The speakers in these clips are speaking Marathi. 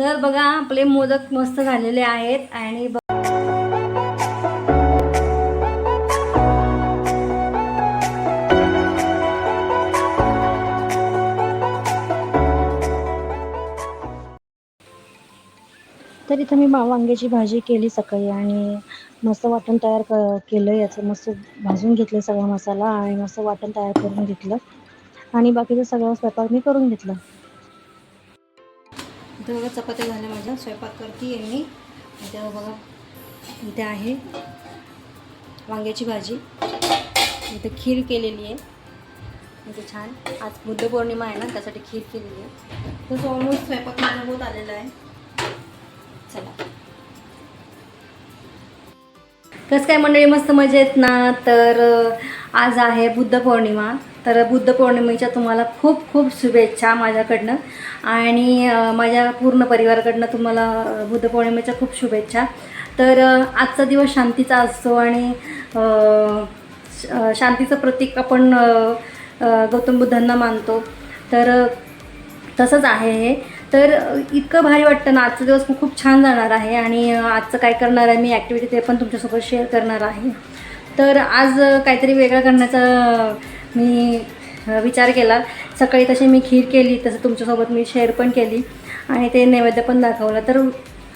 तर बघा आपले मोदक मस्त झालेले आहेत आणि तर इथं मी वांग्याची भाजी केली सकाळी आणि मस्त वाटण तयार क केलं याचं. मस्त भाजून घेतलं सगळा मसाला आणि मस्त वाटण तयार करून घेतलं. आणि बाकीचं सगळं स्वयंपाक मी करून घेतलं. इथं बघा चपात्या झाल्या माझ्या. स्वयंपाक करते आहे मी. इथे बघा इथे आहे वांग्याची भाजी. इथे खीर केलेली आहे. इथे छान. आज बुद्ध पौर्णिमा आहे ना त्यासाठी खीर केलेली आहे. तसं ऑलमोस्ट स्वयंपाक माझा होत आलेला आहे. चला. कसं काय मंडळी मस्त मजेत ना? तर आज आहे बुद्ध पौर्णिमा. तर बुद्ध पौर्णिमेच्या तुम्हाला खूप खूप शुभेच्छा माझ्याकडनं. आणि माझ्या पूर्ण परिवाराकडनं तुम्हाला बुद्ध पौर्णिमेच्या खूप शुभेच्छा. तर आजचा दिवस शांतीचा असतो आणि शांतीचं प्रतीक आपण गौतम बुद्धांना मानतो. तर तसंच आहे हे. तर इतकं भारी वाटतं ना आजचा दिवस खूप छान जाणार आहे आणि आजचं काय करणार आहे मी ॲक्टिव्हिटी ते पण तुमच्यासोबत शेअर करणार आहे. तर आज काहीतरी वेगळं करण्याचा मी विचार केला. सकाळी तशी मी खीर केली तसं तुमच्यासोबत मी शेअर पण केली. आणि ते नैवेद्य पण दाखवलं. तर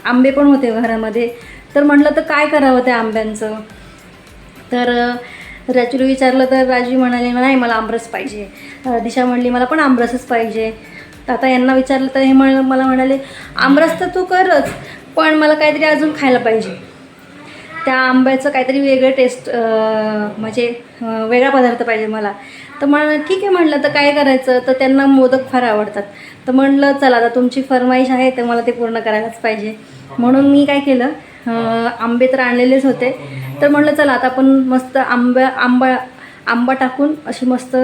आंबे पण होते घरामध्ये. तर म्हटलं तर काय करावं त्या आंब्यांचं? तर रॅच्युली विचारलं तर राजवी म्हणाले नाही मला आमरस पाहिजे. दिशा म्हणली मला पण आमरसच पाहिजे. आता यांना विचारलं तर हे म्हण मला म्हणाले आमरस तर तू करच पण मला काहीतरी अजून खायला पाहिजे. त्या आंब्याचं काहीतरी वेगळं टेस्ट म्हणजे वेगळा पदार्थ पाहिजे मला. तर म्हण ठीक आहे म्हणलं तर काय करायचं? तर त्यांना मोदक फार आवडतात. तर म्हणलं चला आता तुमची फरमाईश आहे तर मला ते पूर्ण करायलाच पाहिजे. म्हणून मी काय केलं आंबे तर आणलेलेच होते. तर म्हणलं चला आता आपण मस्त आंब्या आंबा आंबा टाकून अशी मस्त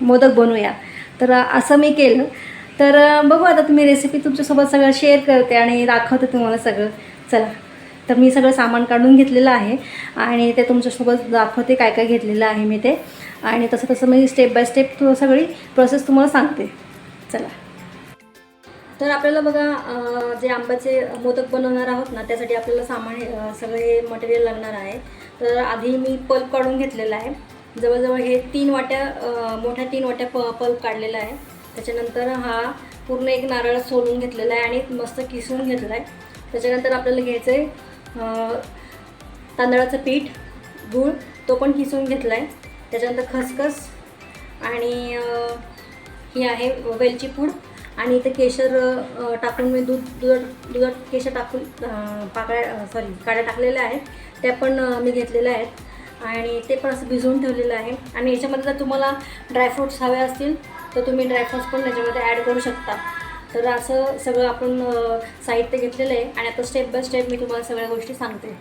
मोदक बनवूया. तर असं मी केलं. तर बघू आता तुम्ही रेसिपी तुमच्यासोबत सगळं शेअर करते आणि दाखवते तुम्हाला सगळं. चला. तर मी सगळं सामान काढून घेतलेलं आहे आणि ते तुमच्यासोबत दाखवते काय काय घेतलेलं आहे मी ते. आणि तसं तसं मी स्टेप बाय स्टेप सगळी प्रोसेस तुम्हाला सांगते. चला. तर आपल्याला बघा जे आंब्याचे मोदक बनवणार आहोत ना त्यासाठी आपल्याला सामान सगळे मटेरियल लागणार आहे. तर आधी मी पल्प काढून घेतलेला आहे. जवळजवळ हे तीन वाट्या मोठ्या तीन वाट्या प पल्प काढलेला आहे. त्याच्यानंतर हा पूर्ण एक नारळ सोलून घेतलेला आहे आणि मस्त किसून घेतला आहे. त्याच्यानंतर आपल्याला घ्यायचं आहे तांदळाचं पीठ गूळ तो पण किसून घेतला आहे त्याच्यानंतर खसखस आणि ही आहे वेलची पूड आणि इथे केशर टाकून मी दूध दुधात दुधात केशर टाकून पाकळ्या सॉरी काड्या टाकलेल्या आहेत. त्या पण मी घेतलेल्या आहेत. आणि ते पण असं भिजवून ठेवलेलं आहे. आणि याच्यामध्ये जर तुम्हाला ड्रायफ्रूट्स हवे असतील तर तुम्ही ड्रायफ्रूट्स पण त्याच्यामध्ये ॲड करू शकता. तर असं सगळं आपण साहित्य घेतलेलं आहे आणि आता स्टेप बाय स्टेप मी तुम्हाला सगळ्या गोष्टी सांगते.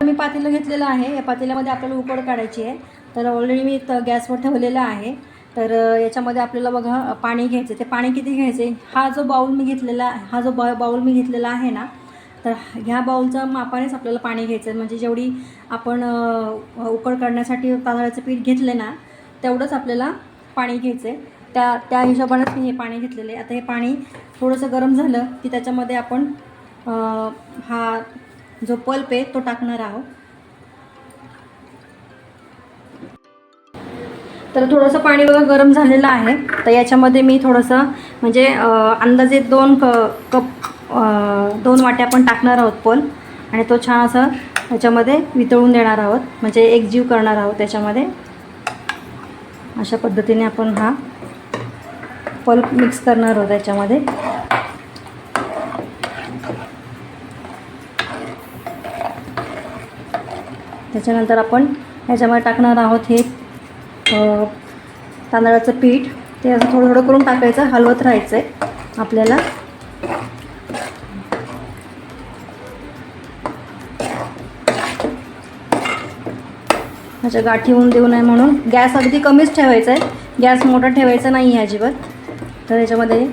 मी पातेलं घेतलेलं आहे. या पातेल्यामध्ये आपल्याला उकड काढायची आहे. तर ऑलरेडी मी गॅसवर ठेवलेलं आहे. तर याच्यामध्ये आपल्याला बघा पाणी घ्यायचं ते पाणी किती घ्यायचे हा जो बाऊल मी घेतलेला हा जो बा बाऊल मी घेतलेला आहे ना तर ह्या बाऊलच्या मापानेच आपल्याला पाणी घ्यायचं आहे. म्हणजे जेवढी आपण उकड काढण्यासाठी तांदळाचं पीठ घेतले ना तेवढंच आपल्याला पाणी घ्यायचं आहे. त्या त्या हिशोबानेच मी हे पाणी घेतलेलं आहे. आता हे पाणी थोडंसं गरम झालं की त्याच्यामध्ये आपण हा जो पल्प आहे तो टाकणार आहोत. तर थोडंसं पाणी बघा गरम झालेलं आहे. तर याच्यामध्ये मी थोडंसं म्हणजे अंदाजे दोन क कप दोन वाट्या आपण टाकणार आहोत पल आणि तो छान असा त्याच्यामध्ये वितळून देणार आहोत. म्हणजे एक जीव करणार आहोत त्याच्यामध्ये. अशा पद्धतीने आपण हा पल्प मिक्स करणार आहोत त्याच्यामध्ये. त्याच्यानंतर आपण ह्याच्यामध्ये टाकणार आहोत हे तांदळाचं पीठ. ते असं थोडं थोडं करून टाकायचं हलवत राहायचं आहे आपल्याला. ह्याच्या गाठी होऊन देऊ नये म्हणून. गॅस अगदी कमीच ठेवायचा आहे गॅस मोठा ठेवायचा नाही आहे अजिबात. तर याच्यामध्ये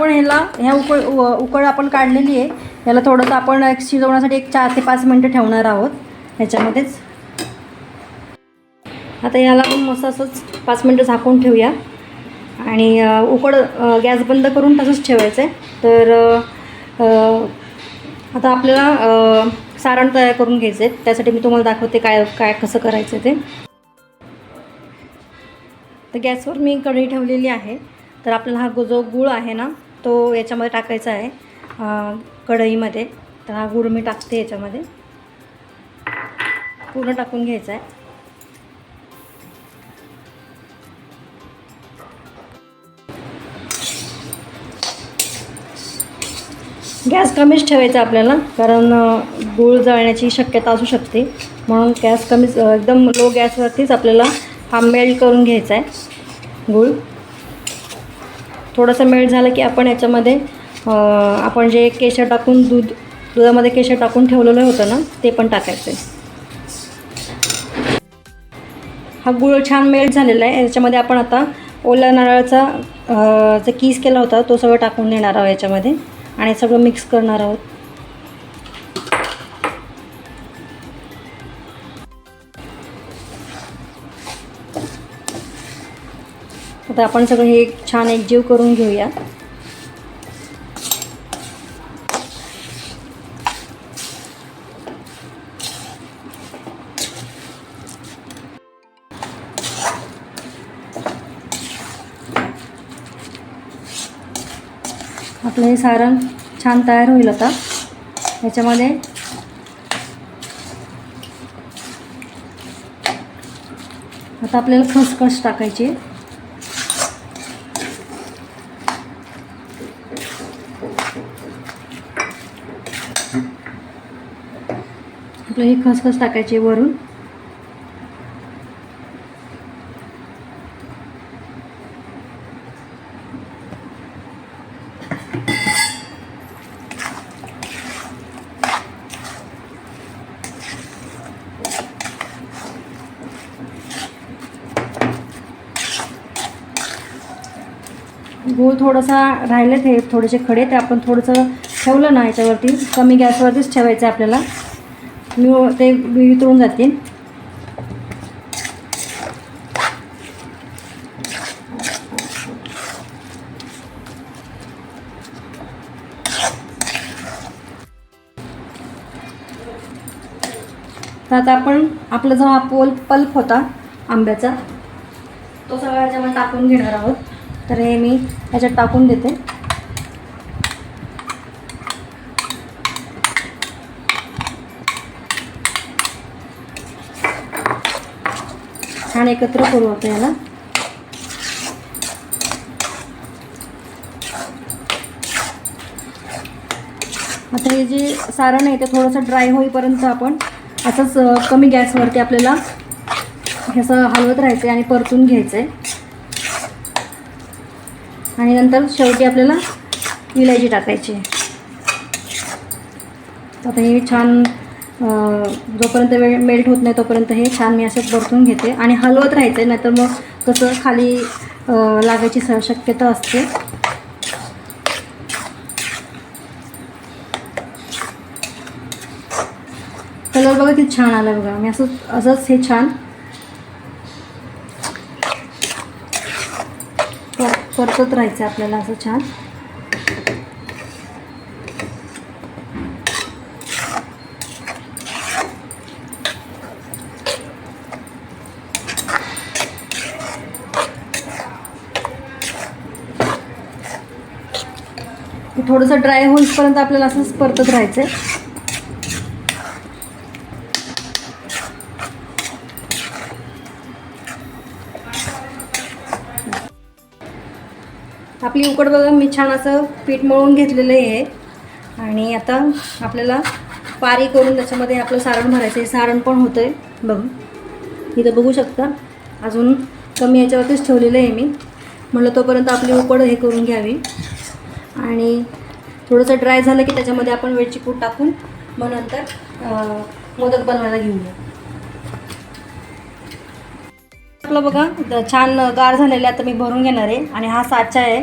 आपण ह्याला ह्या उकळ उकळ आपण काढलेली आहे. याला थोडंसं आपण एक शिजवण्यासाठी एक चार ते पाच मिनटं ठेवणार आहोत. ह्याच्यामध्येच. आता याला आपण मस्त असंच पाच मिनटं झाकून ठेवूया. आणि उकड गॅस बंद करून तसंच ठेवायचं आहे तर आता आपल्याला सारण तयार करून घ्यायचं आहे त्यासाठी मी तुम्हाला दाखवते काय काय कसं करायचं ते. तर गॅसवर मी कढई ठेवलेली आहे. तर आपल्याला हा जो गूळ आहे ना तो याच्यामध्ये टाकायचा आहे कढईमध्ये. तर हा गूळ मी टाकते याच्यामध्ये. पूर्ण टाकून घ्यायचा आहे. गॅस कमीच ठेवायचा आपल्याला कारण गूळ जळण्याची शक्यता असू शकते. म्हणून गॅस कमीच एकदम लो गॅसवरतीच आपल्याला हा मेल्ट करून घ्यायचा आहे गूळ. थोडंसं मेल्ट झालं की आपण याच्यामध्ये आपण जे केशर टाकून दूध दुधामध्ये केशर टाकून ठेवलेलं होतं ना ते पण टाकायचं आहे हा गुळ छान मेल्ट झालेला आहे. याच्यामध्ये आपण आता ओल्या नारळाचा जो जे कीस केला होता तो सगळं टाकून देणार आहोत याच्यामध्ये. आणि सगळं मिक्स करणार आहोत. आता आपण सगळं हे छान एकजीव करून घेऊया. आपलं हे सारण छान तयार होईल आता. ह्याच्यामध्ये आता आपल्याला खसखस टाकायची आपलं ही खसखस टाकायची वरून. गूळ थोडासा राहिले ते थोडेसे खडे ते आपण थोडंसं ठेवलं ना याच्यावरती. कमी गॅसवरतीच ठेवायचं आपल्याला. मी ते वितळून जातील तर आता आपण आपला जो हा पोल पल्प होता आंब्याचा तो सगळा याच्यामध्ये टाकून घेणार आहोत. तर हे मी ह्याच्यात टाकून देते. छान एकत्र करू आता याला. आता हे जे सारण आहे ते थोडंसं ड्राय होईपर्यंत आपण असंच कमी गॅसवरती आपल्याला असं हलवत राहायचं आहे आणि परतून घ्यायचं आहे आणि नंतर शेवटी आपल्याला इलायची टाकायची आहे. आता हे छान जोपर्यंत वेळ मेल्ट होत नाही तोपर्यंत हे छान मी असं परतून घेते. आणि हलवत राहायचं आहे नाहीतर मग कसं खाली लागायची सह शक्यता असते. कलर बघा किती छान आला बघा. मी असं असंच हे छान. पर- परतत राहायचं आपल्याला असं छान. थोडंसं ड्राय होईपर्यंत आपल्याला असंच परतत राहायचं आहे आपली उकड बघा मी छान असं पीठ मळून घेतलेलं आहे. आणि आता आपल्याला पारी करून त्याच्यामध्ये आपलं सारण भरायचं आहे सारण पण होतं आहे बघ. इथं बघू शकता. अजून कमी याच्यावरतीच ठेवलेलं आहे मी. म्हणलं तोपर्यंत आपली उकड हे करून घ्यावी. आणि थोडंसं ड्राय झालं की त्याच्यामध्ये आपण वेलची पूड टाकून मग नंतर मोदक बनवायला घेऊया. आपलं बघा छान गार झालेले आहे आता मी भरून घेणार आहे आणि हा साचा आहे.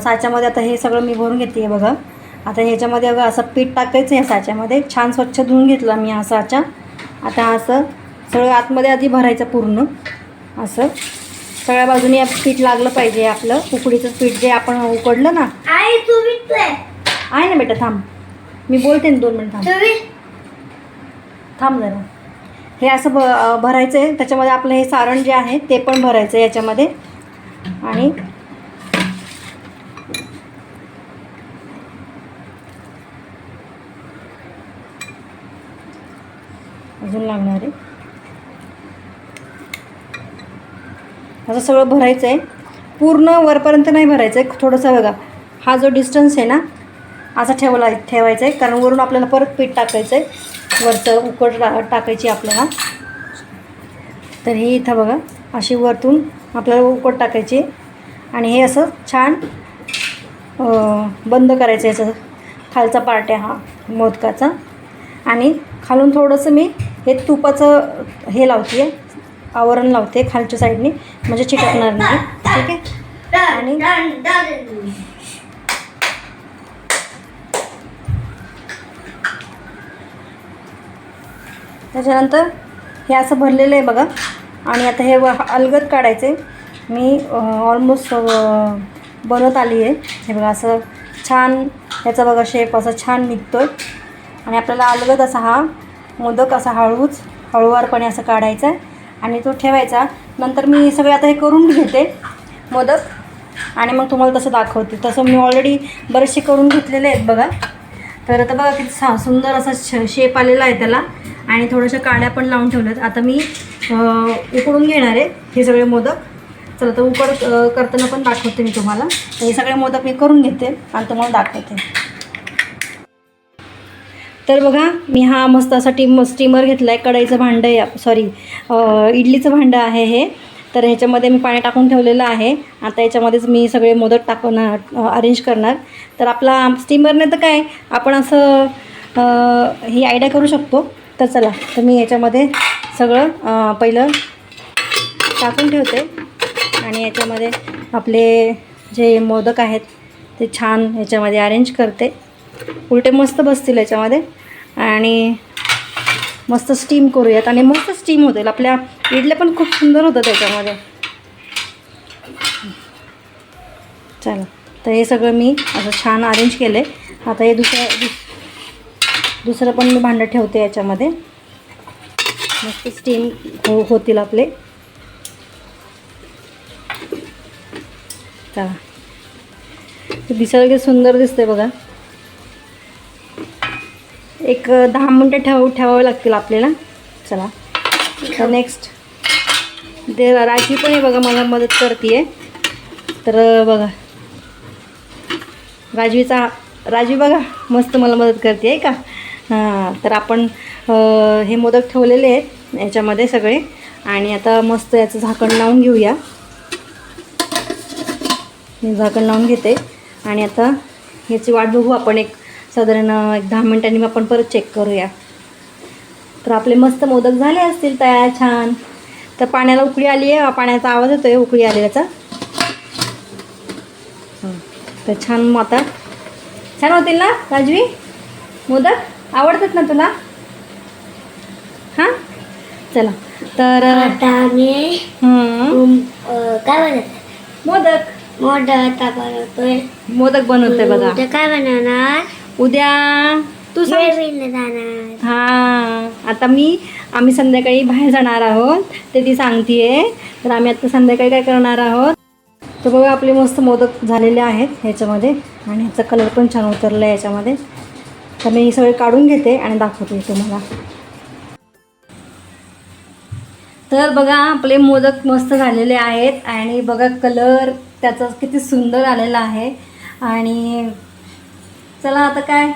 साच्यामध्ये आता हे सगळं मी भरून घेते बघा. आता ह्याच्यामध्ये अगं असं पीठ टाकायचं आहे साच्यामध्ये. छान स्वच्छ धुवून घेतला मी हा साचा. आता असं सगळं आतमध्ये आधी भरायचं पूर्ण. असं सगळ्या बाजूने पीठ लागलं पाहिजे आपलं. उकडीचं पीठ जे आपण उकडलं ना आहे ना बेटा थांब. मी बोलते ना दोन मिनिट थांब. थांब जरा. हे असं भ भरायचं आहे त्याच्यामध्ये आपलं हे सारण जे आहे ते पण भरायचं आहे याच्यामध्ये. आणि अजून लागणार आहे. असं सगळं भरायचं आहे पूर्ण वरपर्यंत नाही भरायचं आहे थोडंसं बघा. हा जो डिस्टन्स आहे ना असं ठेवला ठेवायचं आहे. कारण वरून आपल्याला परत पीठ टाकायचं आहे. वरचं उकड टा- टाकायची आपल्याला. तर हे इथं बघा अशी वरतून आपल्याला उकड टाकायची आणि हे असं छान बंद करायचं याचं खालचा पार्ट आहे हा मोदकाचा. आणि खालून थोडंसं मी हे तुपाचं हे लावते आहे आवरण लावते खालच्या साईडने म्हणजे चिटकणार नाही. ठीक आहे? आणि- त्याच्यानंतर हे असं भरलेलं आहे बघा. आणि आता हे व- अलगद काढायचे. मी ऑलमोस्ट बनवत आली आहे. हे बघा असं छान याचा बघा शेप असा छान निघतो आहे आणि आपल्याला अलगद असा हा मोदक असा हळूच हळूवारपणे असं काढायचा आहे. आणि तो ठेवायचा. नंतर मी सगळे आता हे करून घेते मोदक. आणि मग तुम्हाला तसं दाखवते. तसं मी ऑलरेडी बरेचसे करून घेतलेले आहेत बघा. तर आता बघा किती सा सुंदर असा श शेप आलेला आहे त्याला. आणि थोड्याशा काड्या पण लावून ठेवल्यात. आता मी उकडून घेणार आहे हे सगळे मोदक. चला तर उकड करताना पण दाखवते मी तुम्हाला. तर हे सगळे मोदक मी करून घेते. आणि तुम्हाला दाखवते. तर बघा मी हा मस्त असा टीम स्टीमर घेतला आहे कढईचं भांडं आहे सॉरी इडलीचं भांडं आहे हे. तर ह्याच्यामध्ये मी पाणी टाकून ठेवलेलं आहे. आता याच्यामध्येच मी सगळे मोदक टाकवणार अरेंज करणार. तर आपला स्टीमरने तर काय आपण असं ही आयडिया करू शकतो. तर चला तर मी याच्यामध्ये सगळं पहिलं टाकून ठेवते. आणि याच्यामध्ये आपले जे मोदक आहेत ते छान याच्यामध्ये अरेंज करते. उलटे मस्त बसतील याच्यामध्ये आणि मस्त स्टीम करूयात. आणि मस्त स्टीम होतील आपल्या इडल्या पण खूप सुंदर होतं त्याच्यामध्ये. चला. तर हे सगळं मी असं छान अरेंज केलं आहे आता हे दुसरं दुस- दुसरं पण मी भांडं ठेवते याच्यामध्ये. मस्त स्टीम हो होतील आपले. चला. ते दिसायला सुंदर दिसते बघा. एक दहा मिनटं ठेव ठेवावे लागतील आपल्याला. चला. तर नेक्स्ट दे राखी पण आहे बघा मला मदत करते तर बघा. राजवीचा राजवी बघा मस्त मला मदत करते आहे का हां तर आपण हे मोदक ठेवलेले आहेत याच्यामध्ये सगळे. आणि आता मस्त याचं झाकण लावून घेऊया. मी झाकण लावून घेते. आणि आता याची वाट बघू आपण एक. साधारण एक दहा मिनिटांनी आपण परत चेक करूया. तर आपले मस्त मोदक झाले असतील तयार छान. तर पाण्याला उकळी आली आहे पाण्याचा आवाज येतो आहे उकळी आलेल्याचा. तर छान आता. छान होतील ना राजवी? मोदक? आवडतात ना तुला? हां? चला. तर काय मोदक. आता बनवतोय. मोदक बनवते बघा. काय बनवणार? उद्या तू जाणार. हां आता मी आम्ही संध्याकाळी बाहेर जाणार आहोत ते ती सांगतीये. तर आम्ही आता संध्याकाळी काय करणार आहोत? तर बघा आपले मस्त मोदक झालेले आहेत ह्याच्यामध्ये आणि ह्याचा कलर पण छान उतरला आहे याच्यामध्ये तर मी हे सगळे काढून घेते आणि दाखवते तुम्हाला. तर बघा आपले मोदक मस्त झालेले आहेत आणि बघा कलर त्याचा किती सुंदर आलेला आहे. आणि चला आता काय?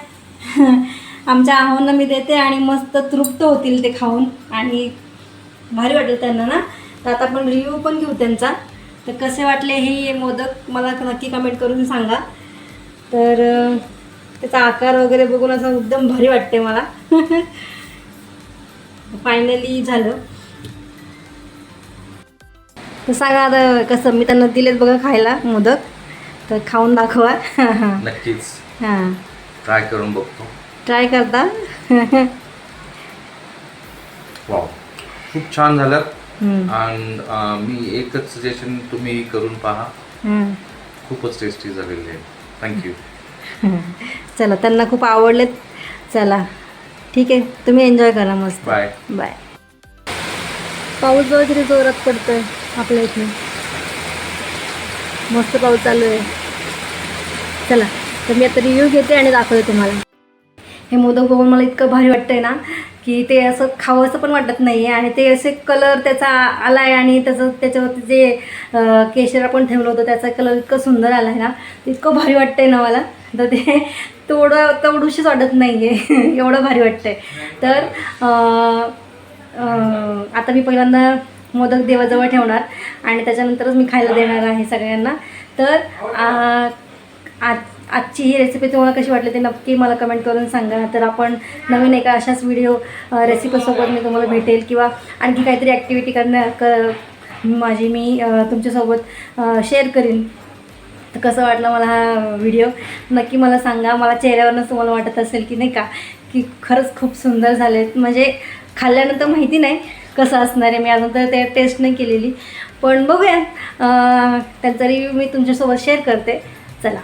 आमच्या आहोंना मी देते आणि मस्त तृप्त होतील ते खाऊन. आणि भारी वाटेल त्यांना ना? तर आता आपण रिव्ह्यू पण घेऊ त्यांचा. तर कसे वाटले हे मोदक? मला नक्की कमेंट करून सांगा. तर त्याचा आकार वगैरे बघून असं एकदम भारी वाटते मला. फायनली झालं. तर सांगा आता कसं? मी त्यांना दिलेत बघा खायला मोदक. तर खाऊन दाखवा. नक्कीच. हां. ट्राय करून बघतो. ट्राय करता? वाव खूप छान झालं. आणि मी एकच सजेशन तुम्ही करून पहा. खूपच टेस्टी झालेले आहे. थँक्यू चला त्यांना खूप आवडलेत. चला. ठीक आहे. तुम्ही एन्जॉय करा मस्त. बाय बाय पाऊस बघा किती जोरात पडतोय आपल्या इथे मस्त पाऊस चालू आहे. चला. तर मी आता रिव्ह्यू घेते आणि दाखवते तुम्हाला. हे मोदक बघून मला इतकं भारी वाटतंय ना की ते असं खावंसं पण वाटत नाही आहे आणि ते असे कलर त्याचा आला आहे आणि त्याचं त्याच्यावरती जे केशर आपण ठेवलं होतं त्याचा कलर इतकं सुंदर आला आहे ना इतकं भारी वाटतंय ना मला. तर ते तोडं तेवढूशीच वाटत नाही आहे एवढं भारी वाटतंय. तर आता मी पहिल्यांदा मोदक देवाजवळ ठेवणार आणि त्याच्यानंतरच मी खायला देणार आहे सगळ्यांना. तर आज आजची ही रेसिपी तुम्हाला कशी वाटली ते नक्की मला कमेंट करून सांगा. तर आपण नवीन एका अशाच व्हिडिओ रेसिपीसोबत मी तुम्हाला भेटेल किंवा आणखी काहीतरी ॲक्टिव्हिटी करण्या क माझी मी तुमच्यासोबत शेअर करीन. तर कसं वाटलं मला हा व्हिडिओ नक्की मला सांगा. मला चेहऱ्यावरनंच तुम्हाला वाटत असेल की नाही का की खरंच खूप सुंदर झाले. म्हणजे खाल्ल्यानंतर माहिती नाही कसं असणार आहे. मी अजून तर ते टेस्ट नाही केलेली. पण बघूया. अ, त्यांचा रिव्ह्यू मी तुमच्यासोबत शेअर करते. चला.